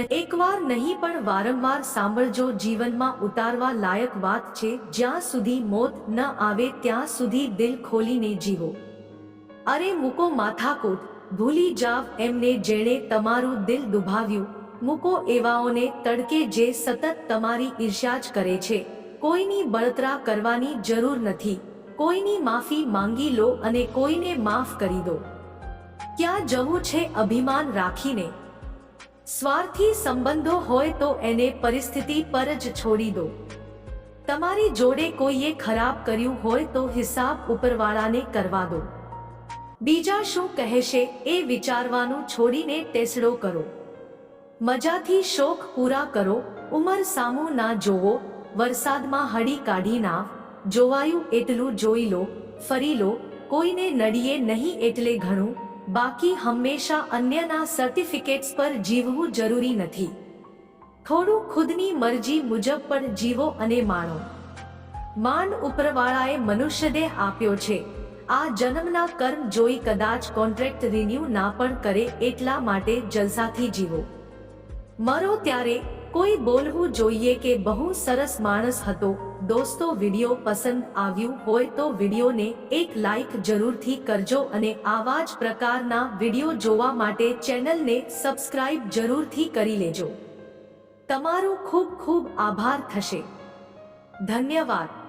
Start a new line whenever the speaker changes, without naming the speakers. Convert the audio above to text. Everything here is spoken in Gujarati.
એકવાર નહીં, પણ વારંવાર સાંભળજો, જીવનમાં ઉતારવા લાયક વાત છે. જ્યાં સુધી મોત ન આવે, ત્યાં સુધી દિલ ખોલીને જીવો. અરે, મૂકો માથાકૂટ. ભૂલી જાવ એમને જેણે તમારું દિલ દુભાવ્યું. મૂકો એવાઓને તડકે જે સતત તમારી ઈર્ષ્યા જ કરે છે. કોઈની બળતરા કરવાની જરૂર નથી. કોઈની માફી માંગી લો અને કોઈને માફ કરી દો. ક્યાં જવું છે અભિમાન રાખીને? સ્વાર્થી સંબંધો હોય તો એને પરિસ્થિતિ પર જ છોડી દો. તમારી જોડે કોઈએ ખરાબ કર્યું હોય તો હિસાબ ઉપરવાળાને કરવા દો. બીજા શું કહેશે એ વિચારવાનું છોડીને ટેસડો કરો. મજાથી શોખ પૂરા કરો, ઉંમર સામું ના જોવો, વરસાદમાં હળી કાઢી ના, જોવાયું એટલું જોઈ લો, ફરી લો, કોઈને નડીએ નહીં એટલે ઘણું બાકી હંમેશા અન્યના સર્ટિફિકેટ્સ પર જીવવું જરૂરી નથી. થોડું ખુદની મરજી મુજબ પણ જીવો અને માણો. માંડ ઉપરવાળાએ મનુષ્યદેહ આપ્યો છે. આ જન્મના કર્મ જોઈ કદાચ કોન્ટ્રાક્ટ રિન્યુ ના પણ કરે એટલા માટે જલસાથી જીવો. મરો ત્યારે કોઈ બોલવું જોઈએ કે બહુ સરસ માણસ હતો. દોસ્તો, વીડિયો પસંદ આવ્યું હોય તો વિડીયોને એક લાઈક જરૂરથી કરજો અને આવા જ પ્રકારના વીડિયો જોવા માટે ચેનલને સબસ્ક્રાઇબ જરૂરથી કરી લેજો. તમારો ખૂબ ખૂબ આભાર થશે. ધન્યવાદ.